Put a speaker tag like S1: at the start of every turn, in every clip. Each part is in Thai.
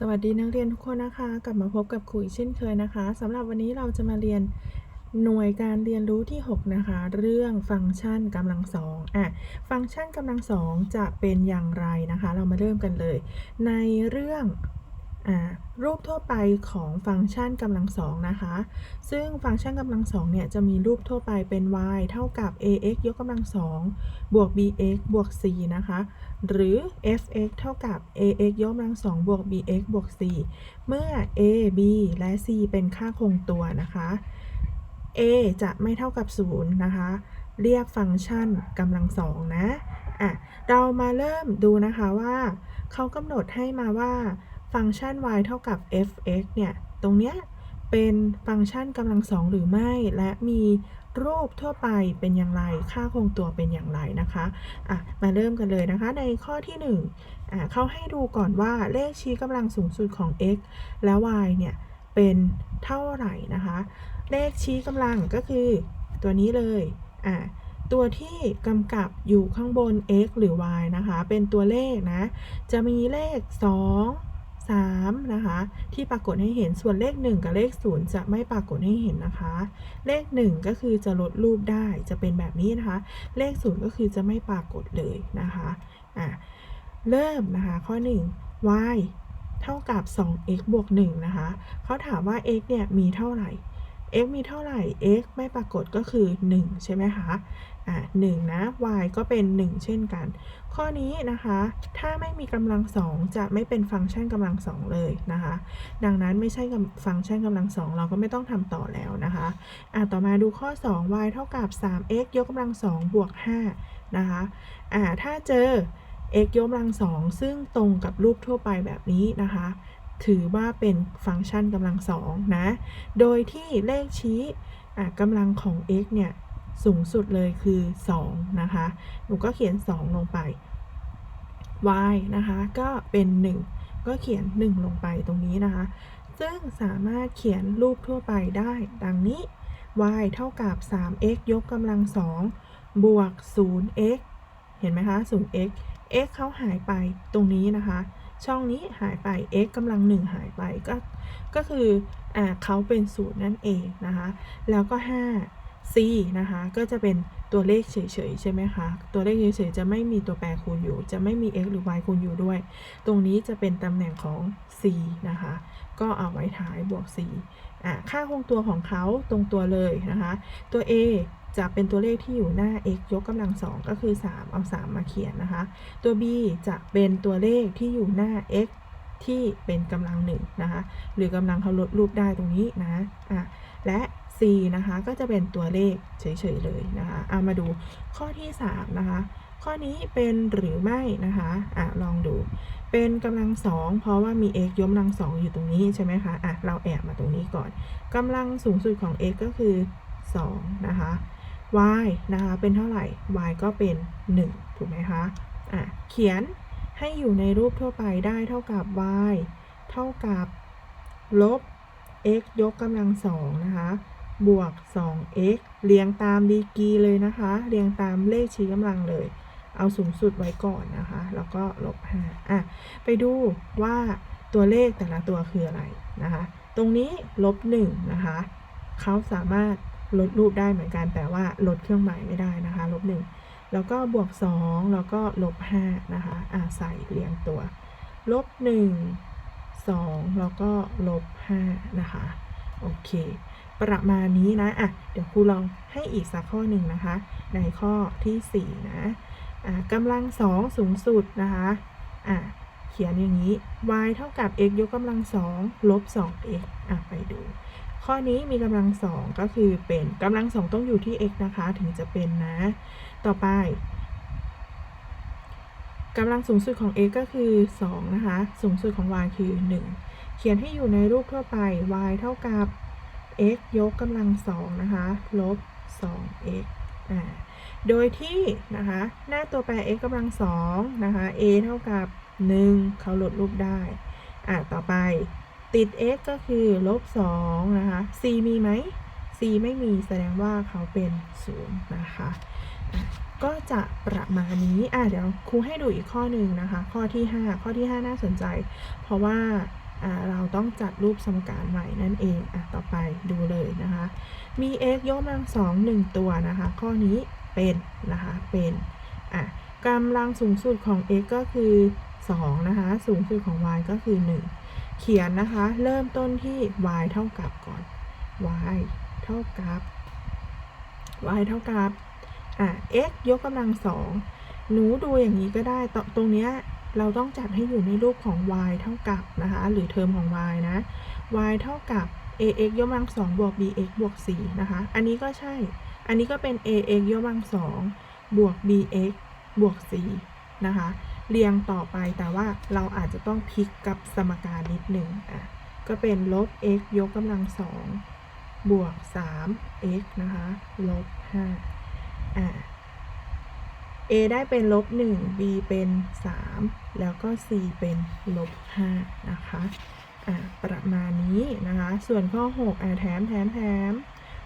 S1: สวัสดีนักเรียนทุกคนนะคะ กลับมาพบกับครูอีกเช่นเคยนะคะสำหรับวันนี้เราจะมาเรียนหน่วยการเรียนรู้ที่ 6 นะคะ เรื่องฟังก์ชันกำลังสองอะฟังก์ชันกำลังสองจะเป็นอย่างไรนะคะ เรามาเริ่มกันเลย ในเรื่อง รูปทั่วไปของฟังก์ชันกำลังสองนะคะ ซึ่งฟังก์ชันกำลังสองเนี่ยจะมีรูปทั่วไปเป็น y เท่ากับ ax ยกกำลังสองบวก bx บวก c นะคะ หรือ f(x) เท่ากับ ax ยกกำลังสองบวก bx บวก c เมื่อ a b และ c เป็นค่าคงตัวนะคะ a จะไม่เท่ากับ 0 นะคะ เรียกฟังก์ชันกำลังสองนะ อะ เรามาเริ่มดูนะคะว่า เขากำหนดให้มาว่า ฟังก์ชัน y เท่ากับ f(x) เนี่ย ตรงเนี้ยเป็นฟังก์ชันกำลังสองหรือไม่ และมีรูปทั่วไปเป็นอย่างไร ค่าคงตัวเป็นอย่างไรนะคะอะมาเริ่มกันเลยนะคะ ในข้อที่1อะเขาให้ดูก่อนว่าเลขชี้กำลังสูงสุดของ x และ y เนี่ย เป็นเท่าไหร่นะคะ เลขชี้กำลังก็คือตัวนี้เลยอะตัวที่กำกับอยู่ข้างบน x หรือ y นะคะ เป็นตัวเลขนะ จะมีเลข 2 3 นะคะ ที่ปรากฏให้เห็นส่วนเลข 1 กับเลข 0 จะไม่ปรากฏให้เห็นนะคะ เลข 1 ก็คือจะลดรูปได้จะเป็นแบบนี้นะคะ เลข 0 ก็คือจะไม่ปรากฏเลยนะคะอะเริ่มนะคะ ข้อ 1 y เท่ากับ 2x บวก1นะคะเขาถามว่า x เนี่ยมีเท่าไหร่ x มีเท่าไหร่ x ไม่ปรากฏก็คือ 1 ใช่ไหมคะ อะ1นะ y ก็เป็น 1 เช่นกัน ข้อนี้นะคะ ถ้าไม่มีกำลังสองจะไม่เป็นฟังก์ชันกำลังสองเลยนะคะ ดังนั้นไม่ใช่ฟังก์ชันกำลังสองเราก็ไม่ต้องทำต่อแล้วนะคะ อะต่อมาดูข้อ 2 y เท่ากับ 3x ยกกำลังสองบวก5นะคะ อ่าถ้าเจอ x ยกกำลังสองซึ่งตรงกับรูปทั่วไปแบบนี้นะคะ ถือว่าเป็นฟังก์ชันกำลังสองนะ โดยที่เลขชี้กำลังของ x เนี่ยสูงสุดเลยคือ 2 นะคะ หนูก็เขียน 2 ลงไป y นะคะ ก็เป็น 1 ก็เขียน 1 ลงไปตรงนี้นะคะ ซึ่งสามารถเขียนรูปทั่วไปได้ ดังนี้ y เท่ากับ 3x ยกกำลัง 2 บวก 0x เห็นไหมคะ 0x x เขาหายไปตรงนี้นะคะ ช่องนี้หายไป x กำลัง1หายไปก็ก็คืออ่าเขาเป็นศูนย์นั่นเองนะคะ แล้วก็ 5 c นะคะ ก็จะเป็น ตัวเลขเฉยๆใช่ไหมคะ ตัวเลขเฉยๆจะไม่มีตัวแปรคูณอยู่ จะไม่มี x หรือ y คูณอยู่ด้วย ตรงนี้จะเป็นตำแหน่งของ c นะคะ ก็เอาไว้ท้ายบวก c อ่าค่าคงตัวของเขาตรงตัวเลยนะคะ ตัว a จะเป็นตัวเลขที่อยู่หน้า x ยกกำลังสองก็คือ 3 เอา 3 มาเขียนนะคะ ตัว b จะเป็นตัวเลขที่อยู่หน้า x ที่เป็นกำลังหนึ่งนะคะหรือกำลังเขาลดรูปได้ตรงนี้นะอะและ c นะคะก็จะเป็นตัวเลขเฉยๆเลยนะคะเอามาดูข้อที่3นะคะข้อนี้เป็นหรือไม่นะคะอะลองดู เป็นกำลังสองเพราะว่ามี x ยกกำลังสองอยู่ตรงนี้ใช่ไหมคะอะเราแอบมาตรงนี้ก่อนกำลังสูงสุดของ x ก็คือ2นะคะ y นะคะเป็นเท่าไหร่ y ก็เป็น 1 ถูกไหมคะอะเขียน ให้อยู่ในรูปทั่วไปได้เท่ากับ y เท่ากับ ลบ x ยกกำลังสองนะคะ บวก 2x เรียงตามดีกรีเลยนะคะ เรียงตามเลขชี้กำลังเลย เอาสูงสุดไว้ก่อนนะคะ แล้วก็ลบ5อะ ไปดูว่าตัวเลขแต่ละตัวคืออะไรนะคะ ตรงนี้ลบ1นะคะ เขาสามารถลดรูปได้เหมือนกัน แต่ว่าลดเครื่องหมายไม่ได้นะคะ ลบหนึ่ง แล้วก็บวก 2 แล้วก็ลบ5นะคะอ่าใส่เรียงตัว ลบ 1 2 แล้วก็ลบ5นะคะ โอเค ประมาณนี้นะ อะ เดี๋ยวครูลองให้อีกสักข้อหนึ่งนะคะ ในข้อที่ 4 นะอ่ากำลัง 2 สูงสุดนะคะอะเขียนอย่างนี้ y เท่ากับ x ยกกำลัง2ลบ 2x อะไปดู ข้อนี้มีกำลังสองก็คือเป็นกำลังสองต้องอยู่ที่ x นะคะ ถึงจะเป็นนะ ต่อไปกำลังสูงสุดของ x ก็คือ 2 นะคะ สูงสุดของ y คือ 1 เขียนให้อยู่ในรูปทั่วไป y เท่ากับ x ยกกำลังสองนะคะ ลบ 2x อ่า โดยที่นะคะ หน้าตัวแปร x กำลังสองนะคะ a เท่ากับ 1 เขาลดรูปได้ อ่าต่อไป ติด x ก็คือลบ2นะคะ c มีไหม c ไม่มีแสดงว่าเขาเป็น0นะคะ ก็จะประมาณนี้ อะเดี๋ยวครูให้ดูอีกข้อหนึ่งนะคะ ข้อที่ 5 ข้อที่ 5 น่าสนใจ เพราะว่าอ่าเราต้องจัดรูปสมการใหม่นั่นเองอะต่อไปดูเลยนะคะ มี x ยกกำลังสองหนึ่งตัวนะคะ ข้อนี้เป็นนะคะ เป็นอะกำลังสูงสุดของ x ก็คือ 2 นะคะ สูงสุดของ y ก็คือ 1 เขียนนะคะ เริ่มต้นที่ y เท่ากับก่อน y เท่ากับ y เท่ากับอะ x ยกกำลังสองหนูดูอย่างนี้ก็ได้ตรตรงเนี้ยเราต้องจัดให้อยู่ในรูปของ y เท่ากับนะคะ หรือเทอมของ y นะ y เท่ากับ ax ยกกำลังสองบวก bx บวก4นะคะ อันนี้ก็ใช่ อันนี้ก็เป็น ax ยกกำลังสองบวก bx บวก4นะคะ เรียงต่อไปแต่ว่าเราอาจจะต้องพลิกกับสมการนิดหนึ่งอะก็เป็นลบ x ยกกำลังสองบวก 3x นะคะลบ5อะ a ได้เป็นลบ 1 b เป็น 3 แล้วก็ c เป็นลบ5นะคะอะประมาณนี้นะคะ ส่วนข้อ 6อะแถมแถมแถม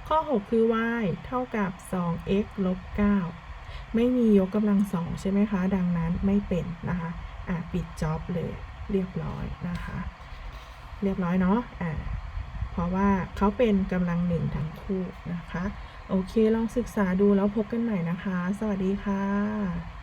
S1: ข้อ 6 คือ y เท่ากับ 2x ลบ 9 ไม่มียกกำลังสองใช่ไหมคะ ดังนั้นไม่เป็นนะคะ อะปิดจ็อบเลยเรียบร้อยนะคะ เรียบร้อยเนาะ อะเพราะว่าเขาเป็นกำลังหนึ่งทั้งคู่นะคะ โอเคลองศึกษาดูแล้วพบกันใหม่นะคะ สวัสดีค่ะ